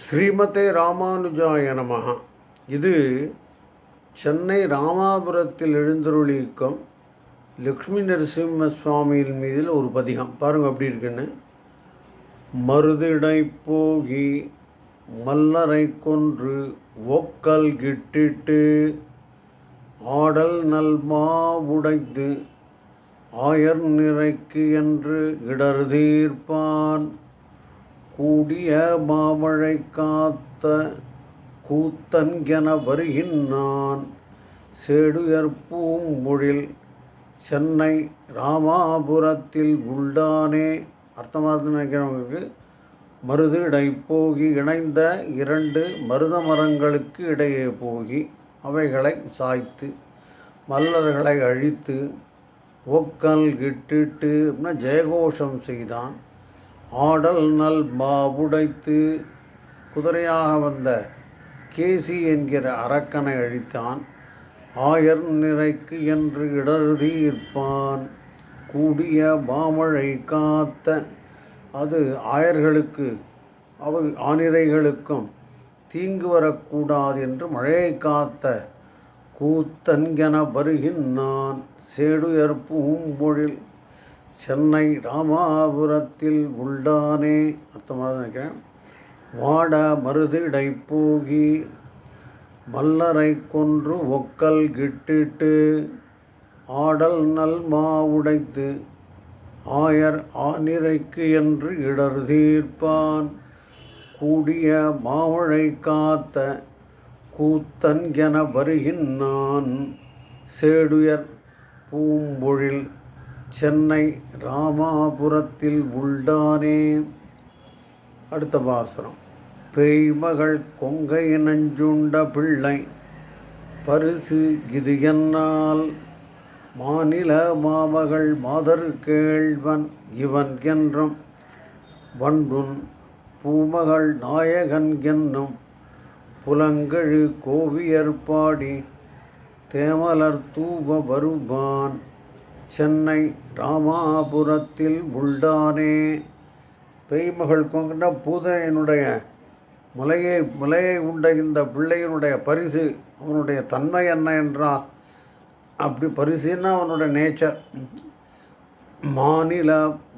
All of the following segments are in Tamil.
ஸ்ரீமதே ராமானுஜாய நமகா இது சென்னை ராமாபுரத்தில் எழுந்தருளிக்கும் லக்ஷ்மி நரசிம்ம சுவாமியின் மீதில் ஒரு பதிகம். பாருங்க எப்படி இருக்குன்னு. மருதிடை போகி மல்லரை கொன்று ஒக்கல் கிட்டிட்டு ஆடல் நல்மா உடைத்து ஆயர் நிறைக்கு என்று இடர்தீர்ப்பான் கூடிய மாமழை காத்த கூத்தன் என வருகின்றான் சேடுயற்பூம்பொழில் சென்னை ராமாபுரத்தில் உள்ளானே. அர்த்தமாக நினைக்கிறவங்களுக்கு மருது இடை போகி இணைந்த இரண்டு மருத மரங்களுக்கு இடையே போகி அவைகளை சாய்த்து மல்லர்களை அழித்து ஒக்கல் கிட்டிட்டு அப்படின்னா ஜெயகோஷம் செய்தான். ஆடல் நல் மாவுடைத்து குதிரையாக வந்த கேசி என்கிற அரக்கனை அழித்தான். ஆயர் நிறைக்கு என்று இடர்தீர்ப்பான் கூடிய மாமழை காத்த அது ஆயர்களுக்கு அவர் ஆனிரைகளுக்கும் தீங்கு வரக்கூடாது என்று மழையை காத்த கூத்தன்கென வருகின்றான். சேடுயர் பூம்பொழில் சென்னை ராமாபுரத்தில் உள்ளானே அர்த்தமாக நினைக்கிறேன். வாட மருதிடை போகி மல்லரை கொன்று ஒக்கல் கிட்டிட்டு ஆடல் நல் மா உடைத்து ஆயர் ஆனிரைக்கு என்று இடர் தீர்ப்பான். கூடிய மாவழை காத்த கூத்தன் என வருகின்றான். சேடுயர் பூம்பொழில் சென்னை ராமாபுரத்தில் உள்டானே. அடுத்த பாசுரம். பேய்மகள் கொங்கை நஞ்சுண்ட பிள்ளை. பரிசு இது என்னால். மாநில மாமகள் மாதர் கேள்வன் இவன் என்றும். வன்புன் பூமகள் நாயகன் என்னும். புலங்கழு கோவியற்பாடி. தேமலர் தூப வருவான். சென்னை ராமாபுரத்தில் உள்ளானே பெய்மகள் கொண்ட பூதனையினுடைய முலையை முலையை உண்ட இந்த பிள்ளையினுடைய பரிசு அவனுடைய தன்மை என்ன என்றால் அப்படி பரிசுன்னா அவனுடைய நேச்சர் மாநில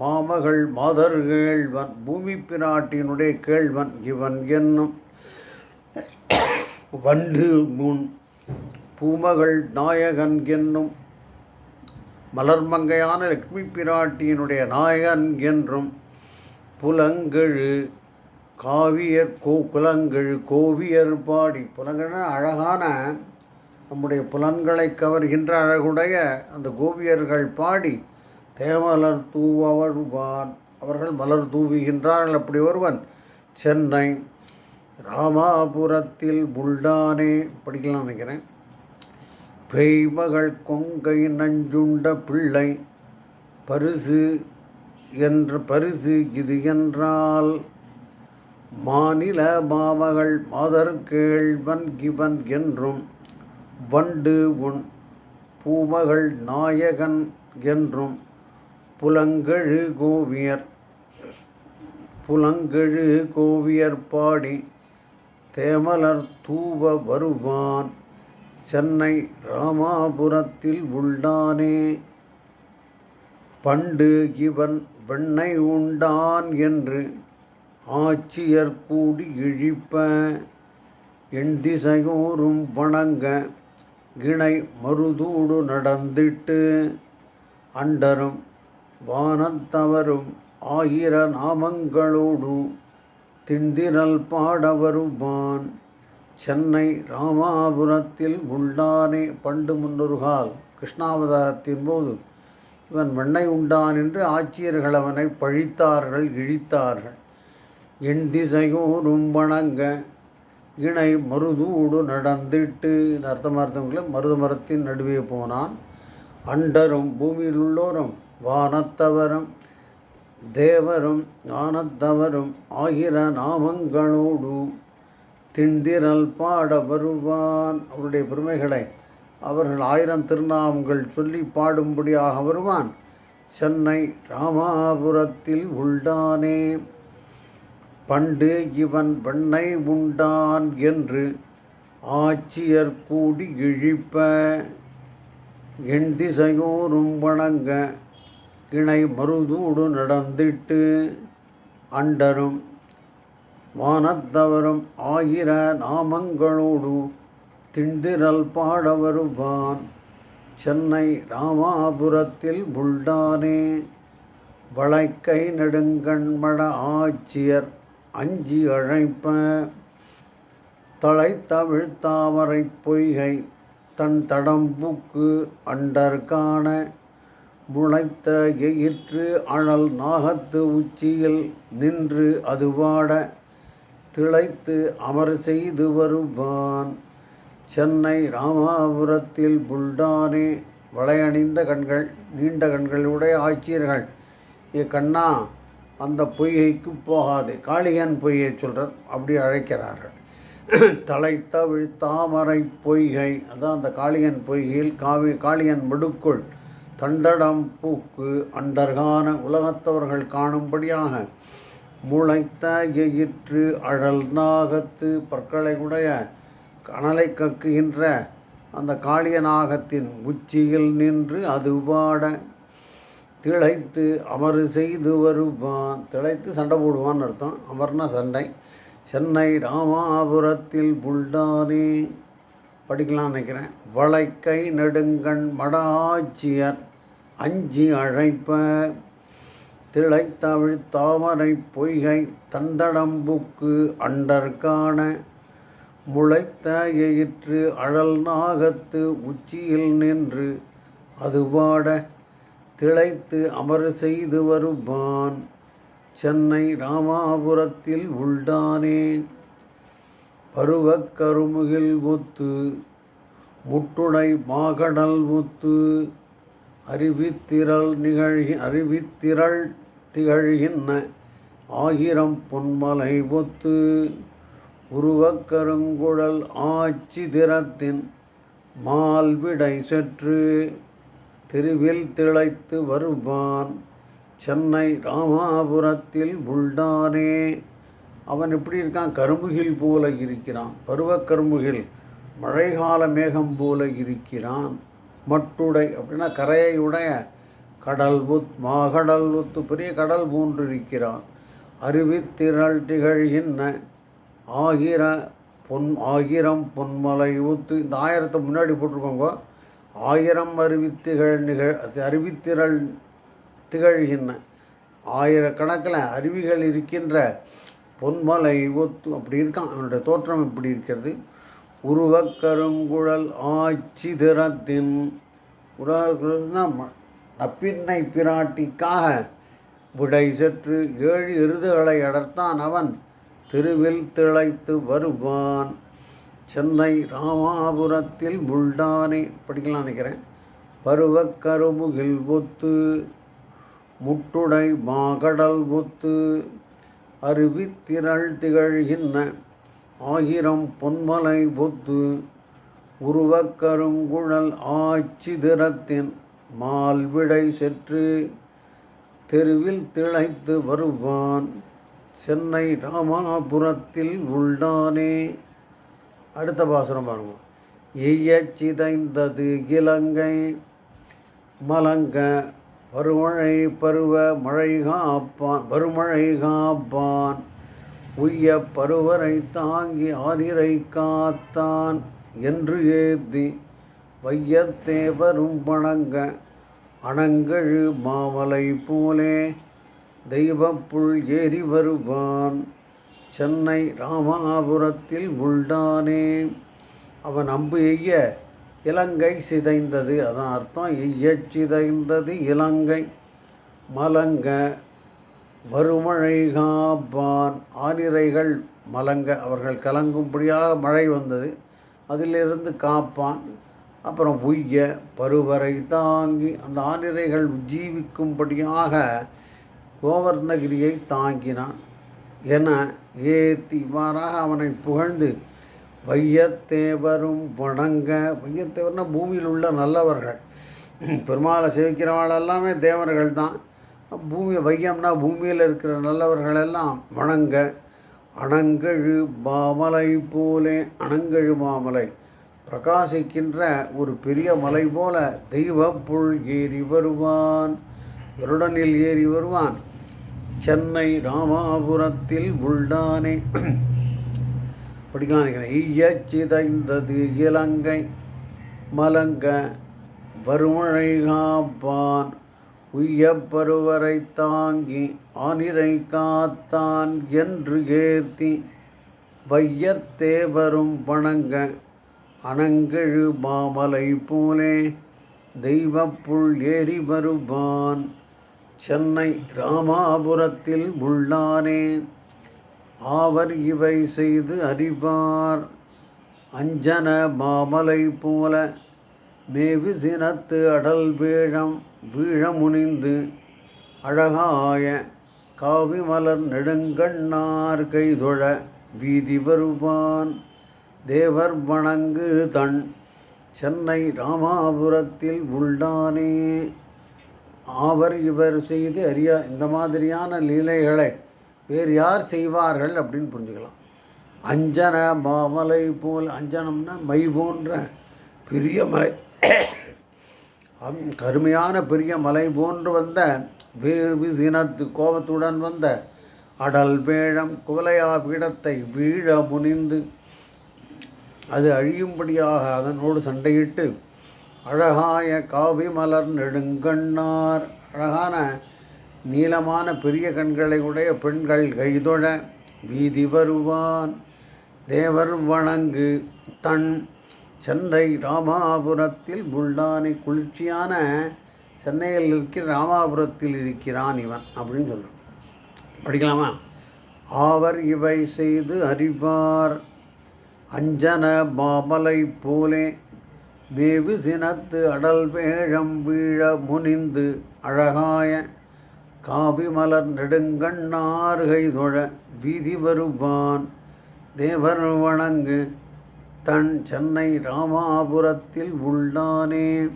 மாமகள் மாதர் கேள்வன் பூமி பிராட்டியினுடைய கேள்வன் இவன் என்னும் வண்டு முன் பூமகள் நாயகன் என்னும் மலர்மங்கையான லக்ஷ்மி பிராட்டியினுடைய நாயகன் என்றும் புலங்கெழு காவியர் கோ புலங்கெழு கோவியர் பாடி. புலங்கெழு அழகான நம்முடைய புலன்களை கவர்கின்ற அழகுடைய அந்த கோவியர்கள் பாடி. தேமலர் தூவருவான் அவர்கள் மலர் தூவுகின்றார்கள். அப்படி ஒருவன் சென்னை ராமாபுரத்தில் புல்டானே. படிக்கலாம் நினைக்கிறேன். பெய்மகள் கொங்கை நஞ்சுண்ட பிள்ளை பரிசு என்ற பரிசு இது என்றால் மாநில மாமகள் மாதர் கேள்வன் கிவன் என்றும் வண்டு உன் பூமகள் நாயகன் என்றும் புலங்கெழு கோவியர் புலங்கெழு கோவியர் பாடி தேமலர் தூவ வருவான். சென்னை ராமாபுரத்தில் உள்ளானே பண்டு இவன் வெண்ணை உண்டான் என்று ஆட்சியர் கூடி இழிப்ப. என் திசையோரும் வணங்க கிணை மருதூடு நடந்திட்டு. அண்டரும் வானத்தவரும் ஆயிர நாமங்களோடு திண்டிரல் பாட வருவான் சென்னை ராமாபுரத்தில் உண்டானே பண்டு முன்னொருகால் கிருஷ்ணாவதாரத்தின் போது இவன் மண்ணை உண்டான் என்று ஆட்சியர்கள் அவனை பழித்தார்கள் இழித்தார்கள். என் திசையோரும் வணங்க இணை மருதூடு நடந்திட்டு இந்த அர்த்தமார்த்தங்களை மருத மரத்தின் நடுவே போனான். அண்டரும் பூமியில் உள்ளோரும் வானத்தவரும் தேவரும் ஞானத்தவரும் ஆகிற நாமங்களோடு திண்டிரல் பாட வருவான். அவருடைய பெருமைகளை அவர்கள் ஆயிரம் திருநாமங்கள் சொல்லி பாடும்படியாக வருவான். சென்னை ராமாபுரத்தில் உள்ளானே பண்டு இவன் பெண்ணை உண்டான் என்று ஆட்சியர் கூடி இழிப்ப. எண் திசையோரும் வணங்க கிணை மருதூடு நடந்திட்டு அண்டரும் வானத்தவரும் ஆயிர நாமங்களோடு திண்டிரல் பாட வருவான் சென்னை ராமாபுரத்தில் புல்டானே வளைக்கை நெடுங்கண்மட ஆட்சியர் அஞ்சி அழைப்ப தழைத்தவிழ்த்தாமரை பொய்கை தன் தடம்புக்கு அண்டர் காண முளைத்த எயிற்று அழல் நாகத்து உச்சியில் நின்று அதுவாட திளைத்து அமர் செய்து வருவான். சென்னை ராமாபுரத்தில் புல்டானே வளையணிந்த கண்கள் நீண்ட கண்களுடைய ஆட்சியர்கள் ஏ கண்ணா அந்த பொய்கைக்கு போகாது. காளியன் பொய்யை சொல்கிறார் அப்படி அழைக்கிறார்கள். தலைத்த தாமரை பொய்கை அதான் அந்த காளியன் பொய்கையில் காவி காளியன் மடுக்குள் தண்டடம் பூக்கு அண்டர்கான உலகத்தவர்கள் காணும்படியாக முளைத்த எயிற்று அழல் நாகத்து பற்களை உடைய கனலை கக்குகின்ற அந்த காளியநாகத்தின் உச்சியில் நின்று அது பாட திளைத்து அமர் செய்து வருவான். திளைத்து சண்டை போடுவான்னு அர்த்தம். அமர்னா சண்டை. சென்னை ராமாபுரத்தில் புல்டானே படிக்கலாம் நினைக்கிறேன். வளைக்கை நெடுங்கண் மடாட்சியர் அஞ்சி அழைப்ப திளைத்தவிழ் தாமரை பொய்கை தந்தடம்புக்கு அண்டற்கான முளைத்த எயிற்று அழல் நாகத்து உச்சியில் நின்று அதுபாட திளைத்து அமர் செய்து வருவான் சென்னை ராமாபுரத்தில் உள்டானே பருவக் கருமுகில் முத்து முட்டுடை மாகடல் முத்து அறிவித்திரள் நிகழ்கி அறிவித்திரள் திகழ்கின்ற ஆயிரம் பொன்மலை ஒத்து உருவக்கருங்குழல் ஆட்சி திறத்தின் மால்விடை செற்று தெருவில் திளைத்து வருவான். சென்னை ராமாபுரத்தில் புல்டானே அவன் எப்படி இருக்கான்? கரும்புகில் போல இருக்கிறான். பருவ கருமுகில் மழைக்கால மேகம் போல இருக்கிறான். மட்டுடை அப்படின்னா கரையை உடைய கடல் புத் மாகடல் ஒத்து பெரிய கடல் போன்று இருக்கிறான் அருவித்திரள் திகழ்கின்ற ஆகிர பொன் ஆயிரம் பொன்மலை ஊத்து இந்த ஆயிரத்தை முன்னாடி போட்டிருக்கோங்க. ஆயிரம் அறிவித்திகள் நிகழ் அறிவித்திரள் திகழ்கின்ற ஆயிரக்கணக்கில் அருவிகள் இருக்கின்ற பொன்மலை ஒத்து அப்படி இருக்கான். அவனுடைய தோற்றம் இப்படி இருக்கிறது. உருவக் கருங்குழல் ஆட்சி திறத்தின் உருவா நப்பின்னை பிராட்டிக்காக விடை செற்று ஏழு எருதுகளை அடர்த்தான் அவன். திருவில் திளைத்து வருவான். சென்னை ராமாபுரத்தில் புல்டானே படிக்கலாம் நினைக்கிறேன். பருவக் கருமுகில் ஒத்து முட்டுடை மாகடல் ஒத்து அருவித்திரள் திகழ்கின்ற ஆயிரம் பொன்மலை பொத்து உருவக் கருங்குழல் ஆட்சி திறத்தின் மால்விடை செற்று தெருவில் திளைத்து வருவான். சென்னை ராமாபுரத்தில் உள்ளானே அடுத்த பாசனம் பாருங்க எய்யச் சிதைந்தது இலங்கை. மலங்க பருமழை பருவ மழை காப்பான் பருமழை காப்பான். உய்ய பருவரை தாங்கி ஆரிரை காத்தான் என்று ஏத்தி வையத்தே வரும் வணங்க அணங்கழு மாமலை போலே தெய்வப்புள் ஏறி வருவான். சென்னை ராமாபுரத்தில் உள்ளானேன் அவன் அம்பு எய்ய இலங்கை சிதைந்தது. அதான் அர்த்தம் எய்ய சிதைந்தது இலங்கை. மலங்க மறுமழை காப்பான் ஆனிரைகள் மலங்க அவர்கள் கலங்கும்படியாக மழை வந்தது. அதிலிருந்து காப்பான். அப்புறம் உய்ய பருவரை தாங்கி அந்த ஆனிரைகள் உஜ்ஜீவிக்கும்படியாக கோவர்ணகிரியை தாங்கினான். என ஏத்தி இவ்வாறாக அவனை புகழ்ந்து வையத்தேவரும் வணங்க. வையத்தேவர்னா பூமியில் உள்ள நல்லவர்கள். பெருமாளை சேவிக்கிறவர்கள் எல்லாமே தேவர்கள் தான் பூமி வையம்னா பூமியில் இருக்கிற நல்லவர்களெல்லாம் வணங்க அணங்கழு மாமலை போலே அணங்கழு மாமலை. பிரகாசிக்கின்ற ஒரு பெரிய மலை போல தெய்வப்புள் ஏறி வருவான் வருடனில் ஏறி வருவான். சென்னை ராமாபுரத்தில் உள்ளானே படிக்கலாம் ஈயச்சிதைந்தது இலங்கை. மலங்க வருமழை காப்பான். உய்யப்பருவரை தாங்கி ஆனிரை காத்தான் என்று ஏத்தி வையத்தேவரும் வணங்க அணங்கெழு மாமலை போலே தெய்வப்புள் ஏறி வருவான். சென்னை ராமாபுரத்தில் உள்ளானே ஆவர் இவை செய்து அறிவார். அஞ்சன மாமலை போல மேவிசினத்து அடல் வேழம் வீழமுனிந்து அழகாய காவி மலர் நெடுங்கண்ணார் கைதொழ வீதி வருவான். தேவர் வணங்கு தன் சென்னை ராமாபுரத்தில் உள்ளானே ஆவர் இவர் செய்து அறியா இந்த மாதிரியான லீலைகளை வேறு யார் செய்வார்கள் அப்படின்னு புரிஞ்சுக்கலாம். அஞ்சன மாமலை போல் அஞ்சனம்னா மை போன்ற பெரிய மலை. கருமையான பெரிய மலை போன்று வந்த வீசினத்து கோபத்துடன் வந்த அடல் வேழம் குவலையா பீடத்தை வீழ முனிந்து அது அழியும்படியாக அதனோடு சண்டையிட்டு அழகாய காவி மலர் நெடுங்கண்ணார் அழகான நீளமான பெரிய கண்களை உடைய பெண்கள் கைதொழ வீதி வருவான் தேவர் வணங்கு தன் சென்னை ராமாபுரத்தில் புல்டானி குளிர்ச்சியான சென்னையில் இருக்கிற ராமாபுரத்தில் இருக்கிறான் இவன் அப்படின்னு சொல்கிறான் படிக்கலாமா? ஆவர் இவை செய்து அறிவார். அஞ்சன மாமலை போலே மேவு சினத்து அடல் வேழம் வீழ முனிந்து அழகாய காவி மலர் நெடுங்கண்ணார்கை தொழ வீதி வருவான். தேவர் வணங்கு தன் சென்னை ராமாபுரத்தில் உள்ளானே.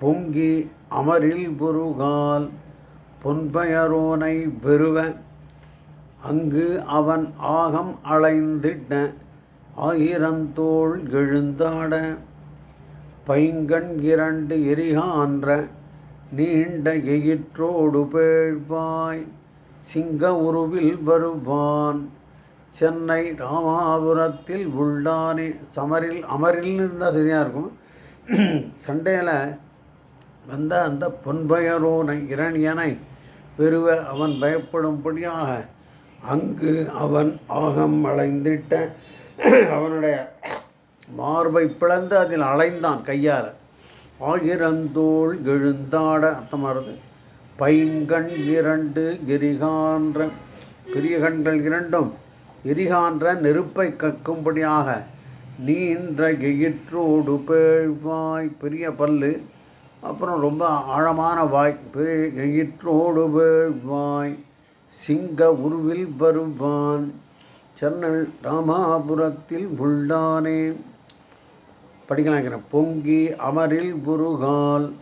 பொங்கி அமரில் புருகால் பொன்பயரோனை பெறுவ. அங்கு அவன் ஆகம் அலைந்திட்ட ஆயிரந்தோள் எழுந்தாட பைங்கண் இரண்டு எரிகான்ற நீண்ட எயிற்றோடு பேழ்வாய் சிங்க உருவில் வருவான். சென்னை ராமாபுரத்தில் உள்ளானே சமரில் அமரில்னு இருந்தால் சரியாக இருக்கும். சண்டையில் வந்த அந்த பொன்பயரோனை இரணியனை பெறுவ அவன் பயப்படும்படியாக அங்கு அவன் ஆகம் அலைந்திட்ட அவனுடைய மார்பை பிளந்து அதில் அலைந்தான் கையால். ஆயிரந்தோள் எழுந்தாட அர்த்தமாகிறது பைங்கண் இரண்டு கிரிகான்ற பெரிய கண்கள் இரண்டும் எரிகான்ற நெருப்பை கக்கும்படியாக நீன்ற எயிற்றோடு பேழ்வாய் பெரிய பல்லு அப்புறம் ரொம்ப ஆழமான வாய். பெரிய எயிற்றோடு பேழ்வாய் சிங்க உருவில் வருவான். சென்னை ராமாபுரத்தில் உள்ளானே. படிக்கலாம் பொங்கி அமரில் புருகால்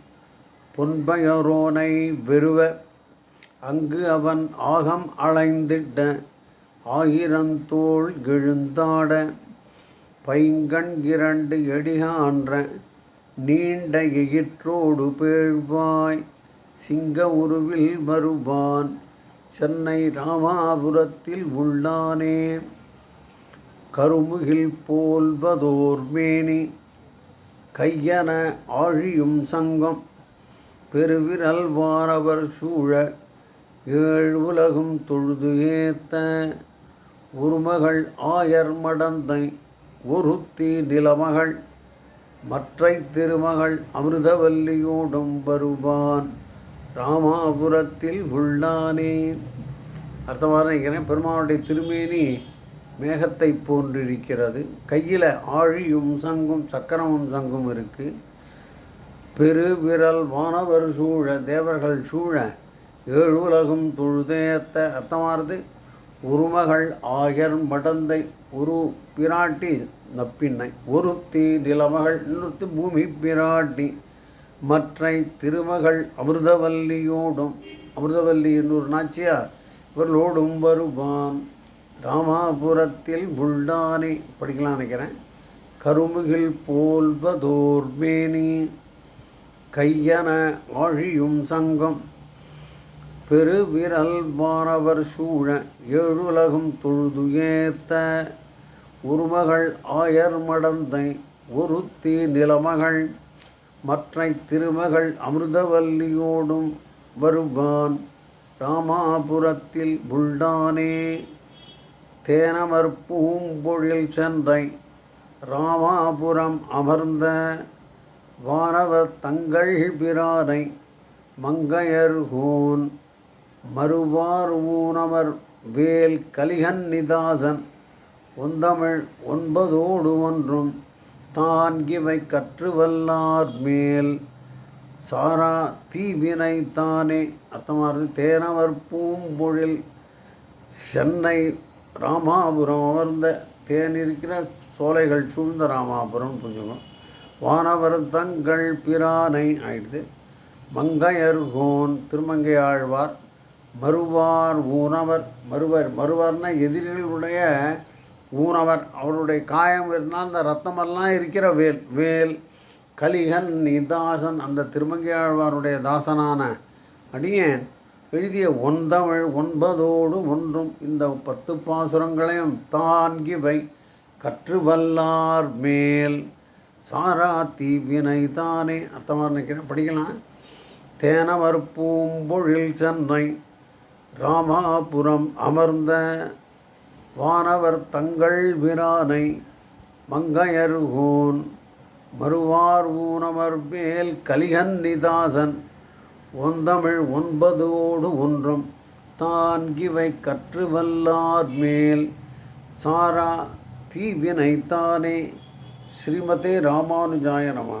பொன்பயரோனை வெறுவ. அங்கு அவன் ஆகம் அலைந்திட்ட. ஆயிரந்தோள் எழுந்தாட பைங்கண் இரண்டு எடிகான்ற நீண்ட எயிற்றோடு பேழ்வாய் சிங்க உருவில் வருவான் சென்னை ராமாபுரத்தில் உள்ளானே. கருமுகில் போல்வதோர் மேனி கையன ஆழியும் சங்கம் பெருவிரல் வாரவர் சூழ ஏழு உலகும் தொழுது ஏத்த உருமகள் ஆயர் மடந்தை ஒருத்தி நிலமகள் மற்றை திருமகள் அமிர்தவல்லியோடும் வருவான். ராமாபுரத்தில் உள்ளானே. அர்த்தமாக நினைக்கிறேன் பெருமானுடைய திருமேனி மேகத்தை போன்றிருக்கிறது. கையில் ஆழியும் சங்கும் சக்கரமும் சங்கும் இருக்குது பெருவிரல் வானவர் சூழ தேவர்கள் சூழ ஏழு உலகும் தொழுதேத்த. அர்த்தமானது உருமகள் ஆயர் மடந்தை ஒரு பிராட்டி நப்பின்னை. ஒருத்தி நிலமகள் இன்னொருத்தி பூமி பிராட்டி. மற்றை திருமகள் அமிர்தவல்லியோடும் அமிர்தவல்லி இன்னொரு நாச்சியார் இவர்களோடும் வருவான். ராமாபுரத்தில் புல்டானே படிக்கலாம் நினைக்கிறேன். கருமுகில் போல்வதோர்மேனி கையன ஆழியும் சங்கம். பெருவிரல் வானவர் சூழ ஏழுலகும் தொழுது ஏத்த உருமகள் ஆயர் மடந்தை ஒருத்தி நிலமகள் மற்றை திருமகள் அமிர்தவல்லியோடும் வருவான். ராமாபுரத்தில் புல்டானே தேனமர் பூம்பொழில் சென்றை ராமாபுரம் அமர்ந்த வானவர் தங்கள் பிரானை மங்கையர்கோன். மறுவார் ஊனமர் வேல் கலிகன் நிதாசன் ஒந்தமிழ் ஒன்பதோடு ஒன்றும் தான் இவை கற்று வல்லார் மேல். சாரா தீவினை தானே அர்த்தமானது தேனவர் பூம்பொழில் சென்னை ராமாபுரம் அமர்ந்த தேன் இருக்கிற சோலைகள் சூழ்ந்த ராமாபுரம் புரிஞ்சுக்கணும் வானவர் தங்கள் பிரானை ஆயிடுது. மங்கையர்கோன் திருமங்கையாழ்வார் மறுவார் ஊனவர். மறுவர் மறுவார்னா எதிரிகளுடைய ஊனவர். அவருடைய காயம் இருந்தால் அந்த ரத்தமெல்லாம் இருக்கிற வேல் வேல். கலிகன் நிதாசன் அந்த திருமங்கை ஆழ்வாருடைய தாசனான அடியேன் எழுதிய ஒன்றமிழ் ஒன்பதோடு ஒன்றும் இந்த பத்து பாசுரங்களையும் தான்கிவை கற்று வல்லார் மேல். சாரா தீவினை தானே. அத்தமாக நினைக்கிறேன். படிக்கலாம். தேனவர் பூம்பொழில் சென்னை ராமாபுரம் அமர்ந்த வானவர் தங்கள் விரானை மங்கையருகோன் மறுவார் ஊனமர் மேல் கலிகன் நிதாசன் ஒந்தமிழ் ஒன்பதோடு ஒன்றும் தான் கிவை கற்று வல்லார் மேல் சாரா தீவினை தானே ஸ்ரீமதே ராமானுஜாய நம.